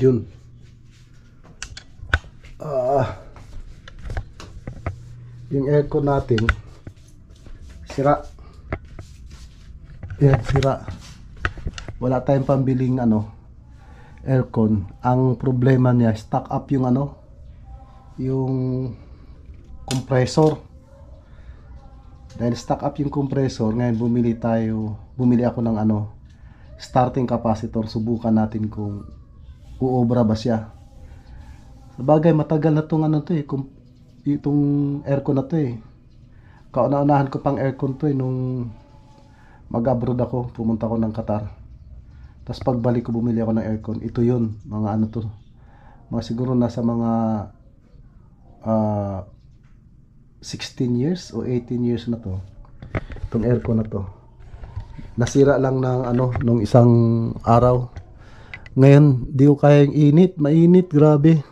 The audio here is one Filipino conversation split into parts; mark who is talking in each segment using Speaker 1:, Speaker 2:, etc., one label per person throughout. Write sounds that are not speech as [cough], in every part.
Speaker 1: Yun. Ah. yung aircon natin sira. Yan, sira. Wala tayong pambiling ano aircon. Ang problema niya, stuck up yung ano yung compressor. Dahil stuck up yung compressor, ngayon bumili tayo, bumili ako ng ano, starting capacitor. Subukan natin kung uobra ba siya. Sabagay, matagal na tong ano to eh, kung, itong aircon na to eh. Kauna-unahan ko pang aircon to eh, nung mag-abroad ako, pumunta ako ng Qatar. Tapos pagbalik ko, bumili ako ng aircon. Ito yun, mga ano to. Mga siguro nasa mga ah 16 years o 18 years na to. Itong aircon na to. Nasira lang ng ano, nung isang araw. Ngayon, di ko kayang init. Mainit, grabe.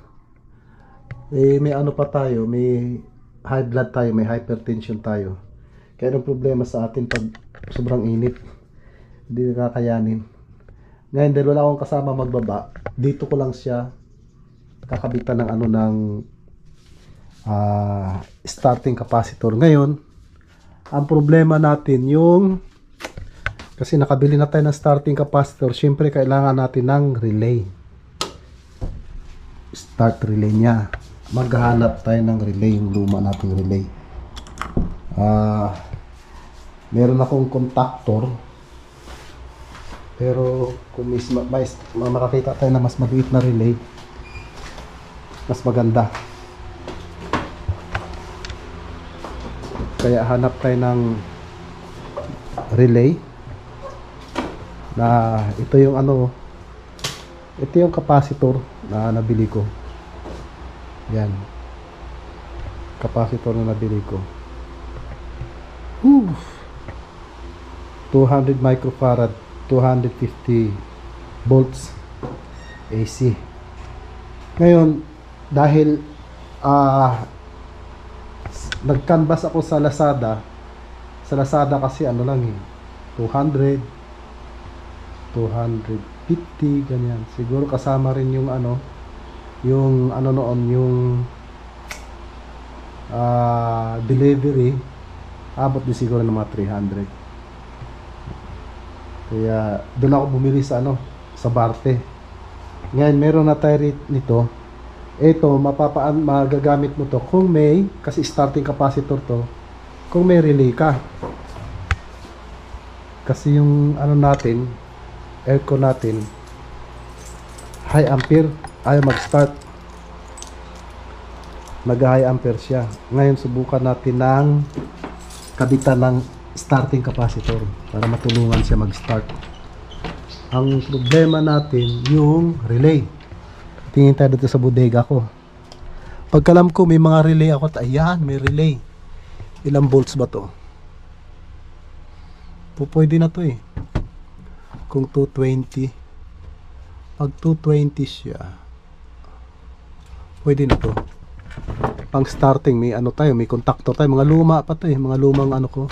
Speaker 1: Eh, may ano pa tayo, may high blood tayo, may hypertension tayo. Kaya anong problema sa atin pag sobrang init? Hindi nakakayanin. Ngayon, dahil wala akong kasama magbaba, dito ko lang siya kakabitan ng ano ng ah, starting capacitor. Ngayon, ang problema natin yung kasi nakabili na tayo ng starting capacitor, syempre kailangan natin ng relay. Start relay niya. Maghanap tayo ng relay, yung luma nating relay. Ah, meron akong contactor. Pero kung mis, mais, makakita tayo na mas maliit na relay, mas maganda. Kaya hanap tayo ng relay na ito yung ano ito yung capacitor na nabili ko. Yan. Capacitor na nabili ko. Whew. 200 microfarad 250 volts AC ngayon dahil ah nag-canvas ako sa Lazada sa Lazada kasi ano lang eh 200 250 ganyan. Siguro kasama rin yung ano yung ano noon yung ah delivery. Abot din siguro ng mga 300 kaya doon ako bumili sa ano sa Barte. Ngayon meron na tayo nito. Ito mapapaan magagamit mo to kung may kasi starting capacitor to kung may relay ka. Kasi yung ano natin aircon natin. High ampere ayaw mag start nag high ampere siya. Ngayon subukan natin ng kabitan ng starting capacitor para matulungan siya mag start ang problema natin yung relay. Tingin tayo dito sa bodega ko. Pagkalam ko may mga relay ako ayan may relay. Ilang volts ba to? Po pwede na to eh kung 220 pag 220 siya pwede na to. Pang starting may ano tayo may contactor tayo. Mga luma pa to eh mga lumang ano ko.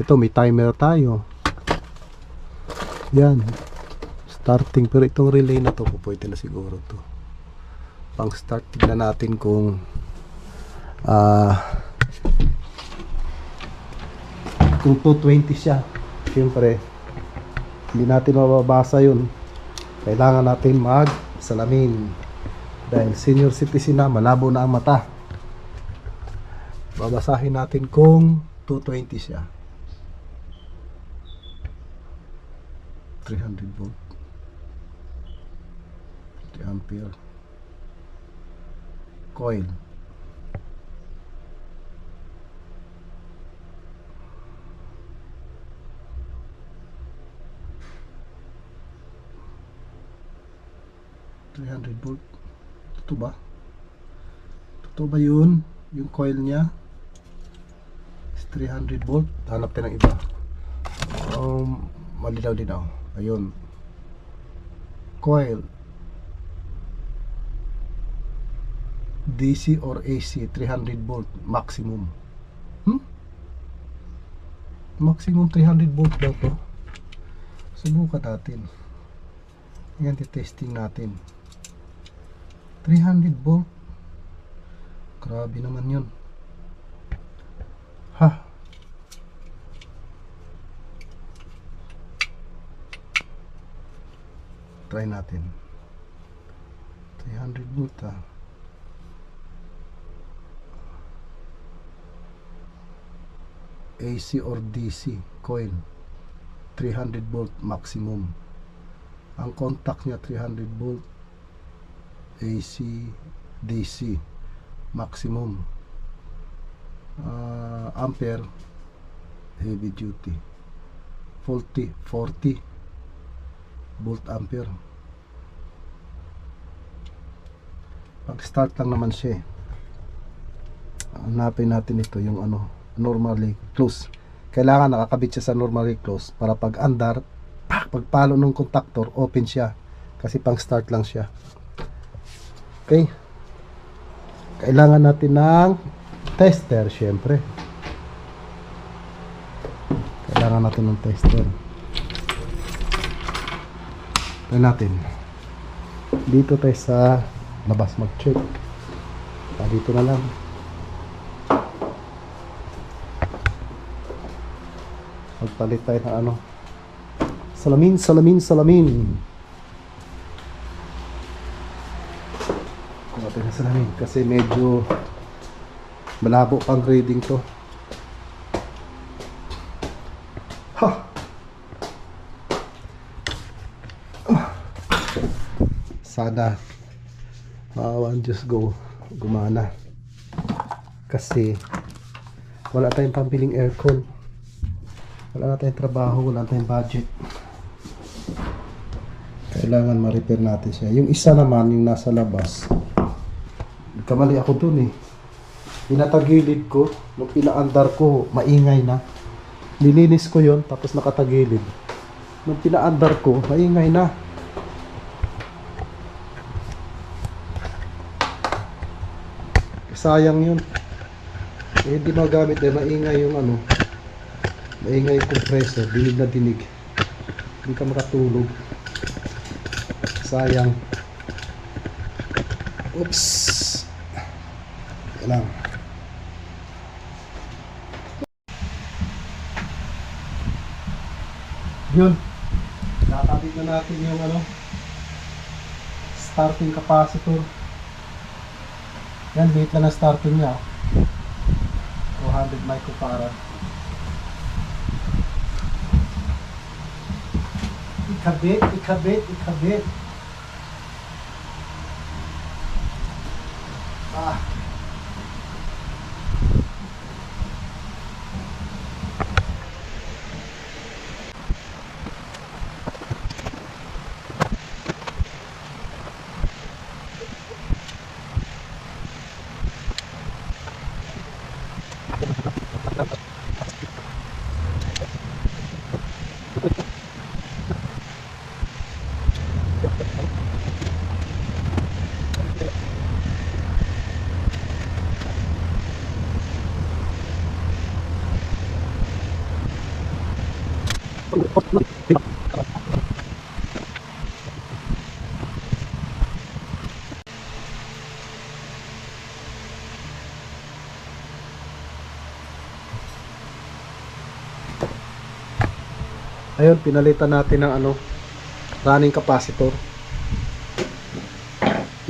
Speaker 1: Ito may timer tayo. Yan. Starting pero itong relay na to pwede na siguro to. Pang start tignan natin kung ah kung 220 siya. Syempre hindi natin mababasa yun. Kailangan natin mag salamin dahil senior citizen na malabo na ang mata. Babasahin natin kung 220 siya. 300 volt. 3 ampere. Coil Three hundred volt. Totoo ba? Totoo ba yun? Yung coil niya? Is 300 volt. Hanap tayo ng iba. Um, malinaw din ako. Ayun. Coil. DC or AC 300 volt maximum. Hmm? Maximum 300 volt daw to. Subukan natin. Yan, testing natin. 300 volt. Grabe naman yun. Ha? Try natin. 300 volt ah. AC or DC coil 300 volt maximum ang contact niya 300 volt AC DC maximum Ah, ampere heavy duty 40 40 volt ampere. Pag start lang naman siya hanapin natin ito yung ano normally close kailangan nakakabit siya sa normally close para pag andar pak, pagpalo ng contactor open siya. Kasi pang start lang siya okay. Kailangan natin ng tester syempre. Kailangan natin ng tester. Try natin. Dito tayo sa labas mag check ah, dito na lang. Magpalit tayo ng ano. Salamin salamin salamin natin na salamin kasi medyo malabo pang reading to ha sana maawa ang Diyos go gumana kasi wala tayong pambiling aircon wala tayong trabaho, wala tayong budget. Kailangan ma-repair natin siya. Yung isa naman, yung nasa labas, kamali ako dun eh. Pinatagilid ko, nung pinaandar ko, maingay na. Nilinis ko yon tapos nakatagilid. Nung pinaandar ko, maingay na. Sayang yun. Eh, hindi magamit eh, maingay yung ano, maingay yung compressor, dinig na dinig. Hindi ka makatulog. Sayang. Oops. Lang. Yun. Nakakabit na natin yung ano, starting capacitor. Yan, lang na starting niya. 200 microfarad. Ikabit, ikabit, ikabit. Ayun, pinalitan natin ng ano, running capacitor.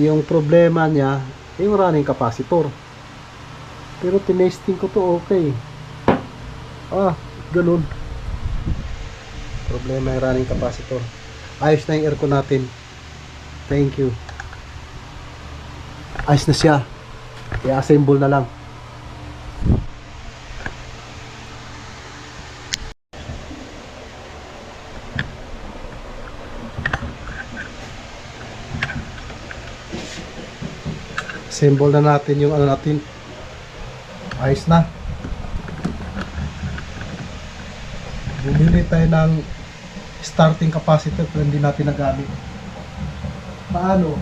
Speaker 1: Yung problema niya, yung running capacitor. Pero tinesting ko to okay. Ah, ganun. Problema yung running capacitor. Ayos na yung aircon natin. Thank you. Ayos na siya. I-assemble na lang. Assemble na natin yung ano natin. Ayos na. Bumili tayo ng starting capacitor pero hindi natin nagamit. Paano?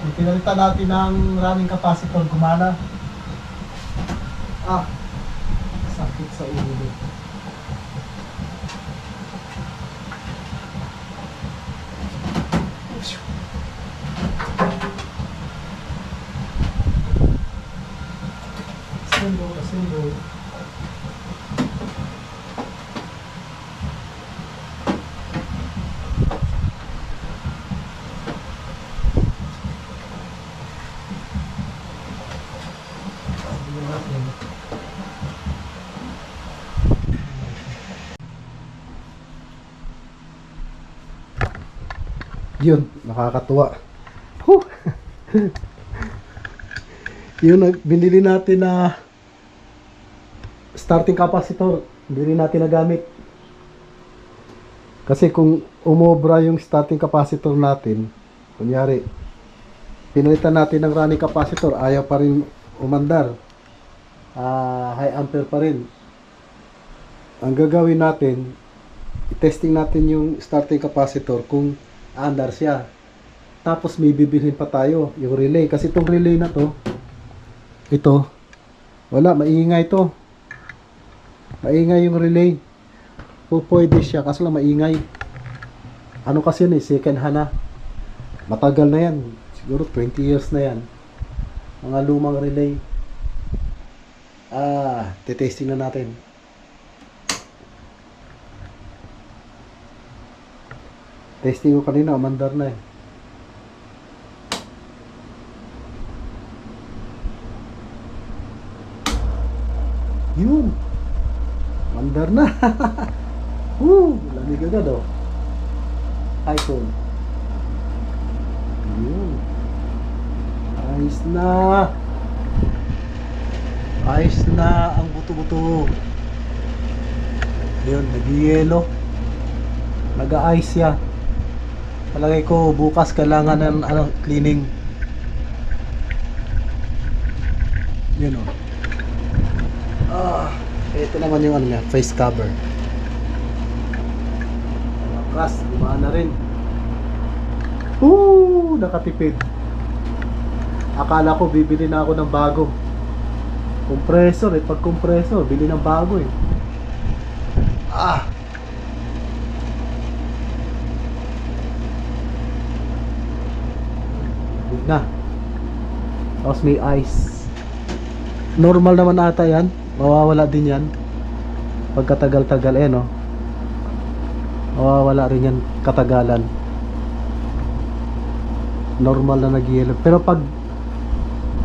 Speaker 1: Kung pinalitan natin ng running capacitor, gumana. Ah, sakit sa ulo. Assemble, assemble. Yun, nakakatuwa. Whew. [laughs] Yun, binili natin na starting capacitor. Hindi rin natin nagamit. Kasi kung umobra yung starting capacitor natin, kunyari, pinalitan natin ng running capacitor, ayaw pa rin umandar. Ah, high ampere pa rin. Ang gagawin natin, i-testing natin yung starting capacitor kung andar siya. Tapos may bibilhin pa tayo, yung relay. Kasi itong relay na to, ito, wala, maingay to. Maingay yung relay. Pwede siya, kaso lang maingay. Ano kasi yun eh, second hand na. Matagal na yan. Siguro 20 years na yan. Mga lumang relay. Ah, titesting na natin. Testing ko kanina, umandar na eh. Yun. Mandar na. [laughs] Woo! Lamig agad oh. iPhone. Yun. Ayos na. Ayos na ang buto-buto. Yun, nag-yelo. Nag-ice siya. Palagay ko bukas kailangan ng ano, cleaning. Yun oh. Ah, ito naman yung ano niya, face cover. Lakas, gumana rin. Woo! Nakatipid. Akala ko bibili na ako ng bago. Compressor eh, pag compressor, bili ng bago eh. Ah! Na. Tapos may ice. Normal naman ata yan. Mawawala din yan. Pagkatagal-tagal eh no. Mawawala rin yan katagalan. Normal na nag-yellow. Pero pag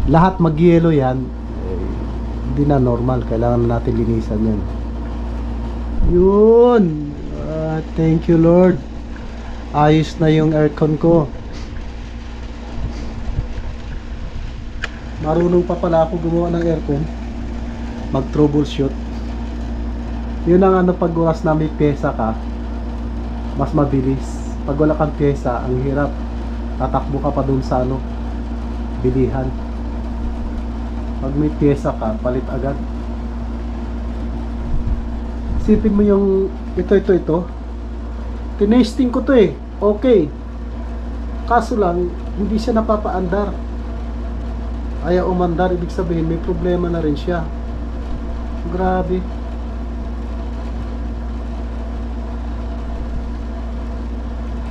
Speaker 1: lahat mag-yellow yan, eh, hindi na normal. Kailangan na natin linisan yan. Yun! Ah, thank you Lord. Ayos na yung aircon ko. Marunong pa pala ako gumawa ng aircon. Mag troubleshoot. Yun ang ano pag oras na may pyesa ka, mas mabilis. Pag wala kang pyesa, ang hirap. Tatakbo ka pa dun sa ano, bilihan. Pag may pyesa ka, palit agad. Isipin mo yung ito, ito, ito. Tinesting ko to eh. Okay. Kaso lang, hindi siya napapaandar ayaw umandar, ibig sabihin may problema na rin siya. Grabe.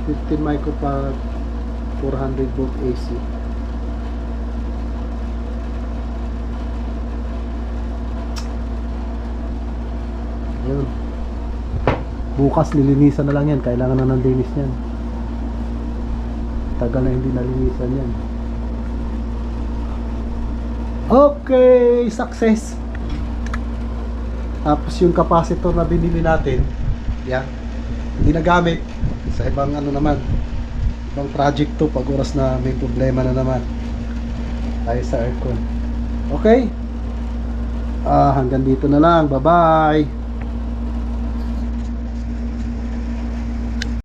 Speaker 1: Fifteen microfarad, 400 volt AC. Ayun. Bukas nilinisan na lang yan. Kailangan na ng linis yan. Tagal na hindi nalinisan yan. Okay, success. Tapos yung capacitor na binili natin, yan, hindi nagamit sa ibang ano naman, ibang project to pag oras na may problema na naman tayo sa aircon. Okay? Ah, hanggang dito na lang. Bye-bye.